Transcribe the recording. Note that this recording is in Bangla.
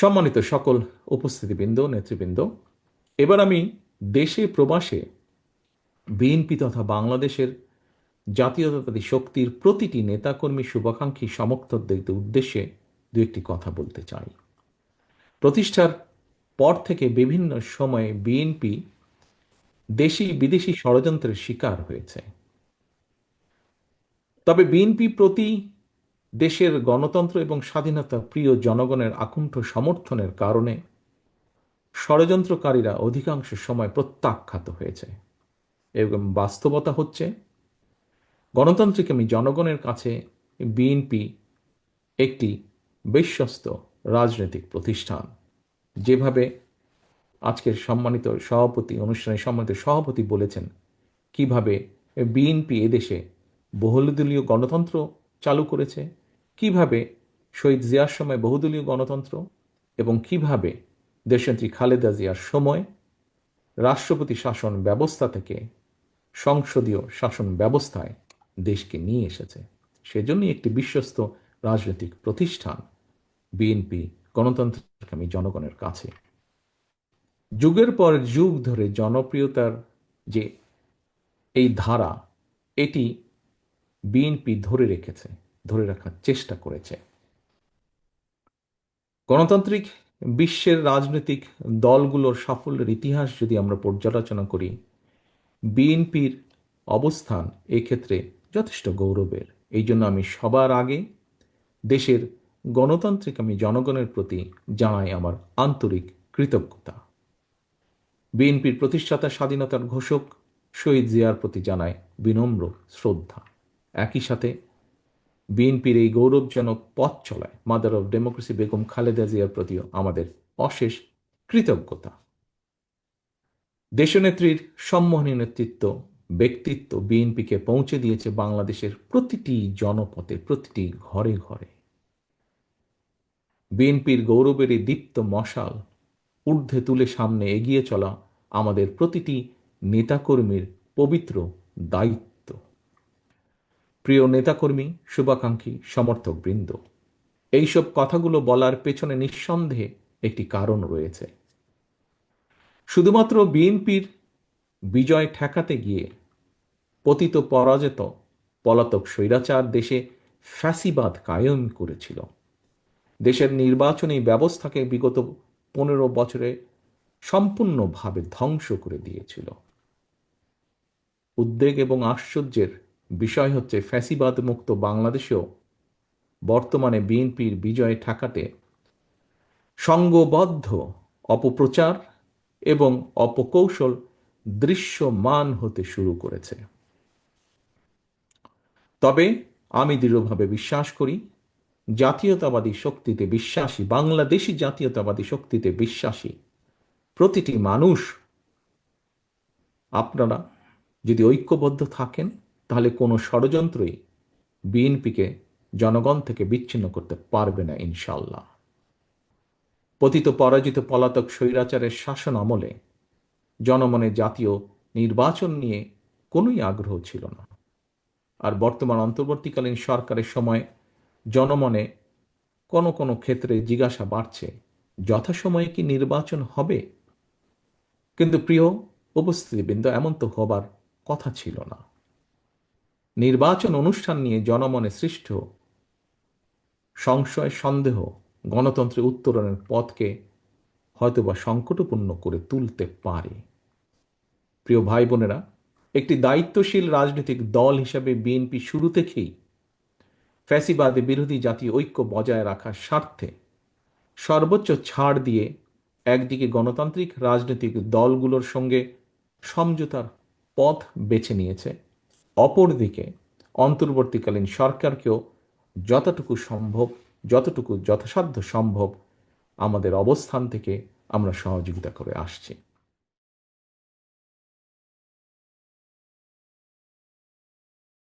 সম্মানিত সকল উপস্থিতিবৃন্দ, নেতৃবৃন্দ, এবার আমি দেশে প্রবাসে বিএনপি তথা বাংলাদেশের জাতীয়তাবাদী শক্তির প্রতিটি নেতাকর্মী শুভাকাঙ্ক্ষী সমর্থকদের উদ্দেশ্যে দু একটি কথা বলতে চাই। প্রতিষ্ঠার পর থেকে বিভিন্ন সময়ে বিএনপি দেশি বিদেশি ষড়যন্ত্রের শিকার হয়েছে। তবে বিএনপি প্রতি দেশের গণতন্ত্র এবং স্বাধীনতা প্রিয় জনগণের আকুণ্ঠ সমর্থনের কারণে ষড়যন্ত্রকারীরা অধিকাংশ সময় প্রত্যাখ্যাত হয়েছে। এবং বাস্তবতা হচ্ছে, গণতান্ত্রিক আমি জনগণের কাছে বিএনপি একটি বিশ্বস্ত রাজনৈতিক প্রতিষ্ঠান। যেভাবে আজকের সম্মানিত সভাপতি, অনুষ্ঠানে সম্মানিত সভাপতি বলেছেন, কীভাবে বিএনপি এদেশে বহুদলীয় গণতন্ত্র চালু করেছে কীভাবে শহীদ জিয়ার সময় বহুদলীয় গণতন্ত্র এবং কীভাবে দেশনেত্রী খালেদা জিয়ার সময় রাষ্ট্রপতি শাসন ব্যবস্থা থেকে সংসদীয় শাসন ব্যবস্থায় দেশকে নিয়ে এসেছে। সেজন্যই একটি বিশ্বস্ত রাজনৈতিক প্রতিষ্ঠান বিএনপি গণতন্ত্রকামী জনগণের কাছে। যুগের পর যুগ ধরে জনপ্রিয়তার যে এই ধারা, এটি বিএনপি ধরে রেখেছে। ধরে রাখার চেষ্টা করেছে। গণতান্ত্রিক বিশ্বের রাজনৈতিক দলগুলোর সাফল্যের ইতিহাস যদি আমরা পর্যালোচনা করি, বিএনপির অবস্থান এক্ষেত্রে যথেষ্ট গৌরবের। এই জন্য আমি সবার আগে দেশের গণতান্ত্রিক আমি জনগণের প্রতি জানাই আমার আন্তরিক কৃতজ্ঞতা। বিএনপির প্রতিষ্ঠাতা স্বাধীনতার ঘোষক শহীদ জিয়ার প্রতি জানায় বিনম্র শ্রদ্ধা। একই সাথে বিএনপির এই গৌরবজনক পথ চলায় mother of democracy Begum Khaleda জিয়ার প্রতিও আমাদের অশেষ কৃতজ্ঞতা। দেশনেত্রীর সম্মোহনী নেতৃত্ব, ব্যক্তিত্ব বিএনপিকে পৌঁছে দিয়েছে বাংলাদেশের প্রতিটি জনপথে, প্রতিটি ঘরে ঘরে। বিএনপির গৌরবের এই দীপ্ত মশাল ঊর্ধ্বে তুলে সামনে এগিয়ে চলা আমাদের প্রতিটি নেতাকর্মীর পবিত্র দায়িত্ব। প্রিয় নেতাকর্মী, শুভাকাঙ্ক্ষী সমর্থক বৃন্দ এইসব কথাগুলো বলার পেছনে নিঃসন্দেহে একটি কারণ রয়েছে। শুধুমাত্র বিএনপির বিজয় ঠেকাতে গিয়ে পতিত পরাজিত পলাতক স্বৈরাচার দেশে ফ্যাসিবাদ কায়েম করেছিল। দেশের নির্বাচনী ব্যবস্থাকে বিগত পনেরো বছরে সম্পূর্ণভাবে ধ্বংস করে দিয়েছিল। উদ্বেগ এবং আশ্চর্যের বিষয় হচ্ছে ফ্যাসিবাদ মুক্ত বাংলাদেশেও বর্তমানে বিএনপির বিজয় ঠেকাতে সঙ্গবদ্ধ, অপপ্রচার এবং অপকৌশল দৃশ্যমান হতে শুরু করেছে। তবে আমি দৃঢ়ভাবে বিশ্বাস করি, জাতীয়তাবাদী শক্তিতে বিশ্বাসী, বাংলাদেশি জাতীয়তাবাদী শক্তিতে বিশ্বাসী প্রতিটি মানুষ, আপনারা যদি ঐক্যবদ্ধ থাকেন তাহলে কোনো ষড়যন্ত্রই বিএনপিকে, জনগণ থেকে বিচ্ছিন্ন করতে পারবে না ইনশাল্লাহ পতিত পরাজিত পলাতক স্বৈরাচারের শাসন আমলে জনমনে জাতীয় নির্বাচন নিয়ে কোনোই আগ্রহ ছিল না। আর বর্তমান অন্তর্বর্তীকালীন সরকারের সময় জনমনে কোনো কোনো ক্ষেত্রে জিজ্ঞাসা বাড়ছে, যথাসময়ে কি নির্বাচন হবে? কিন্তু প্রিয় উপস্থিতিবৃন্দ, এমন তো হবার কথা ছিল না। নির্বাচন অনুষ্ঠান নিয়ে জনমনে সৃষ্ট সংশয়, সন্দেহ গণতন্ত্রের উত্তরণের পথকে হয়তোবা সংকটপূর্ণ করে তুলতে পারে। প্রিয় ভাই বোনেরা একটি দায়িত্বশীল রাজনৈতিক দল হিসেবে বিএনপি শুরু থেকেই ফ্যাসিবাদে বিরোধী জাতীয় ঐক্য বজায় রাখার স্বার্থে সর্বোচ্চ ছাড় দিয়ে একদিকে গণতান্ত্রিক রাজনৈতিক দলগুলোর সঙ্গে সমঝোতার পথ বেছে নিয়েছে। অপরদিকে অন্তর্বর্তীকালীন সরকারকেও যতটুকু সম্ভব, যতটুকু যথাসাধ্য সম্ভব আমাদের অবস্থান থেকে আমরা সহযোগিতা করে আসছি।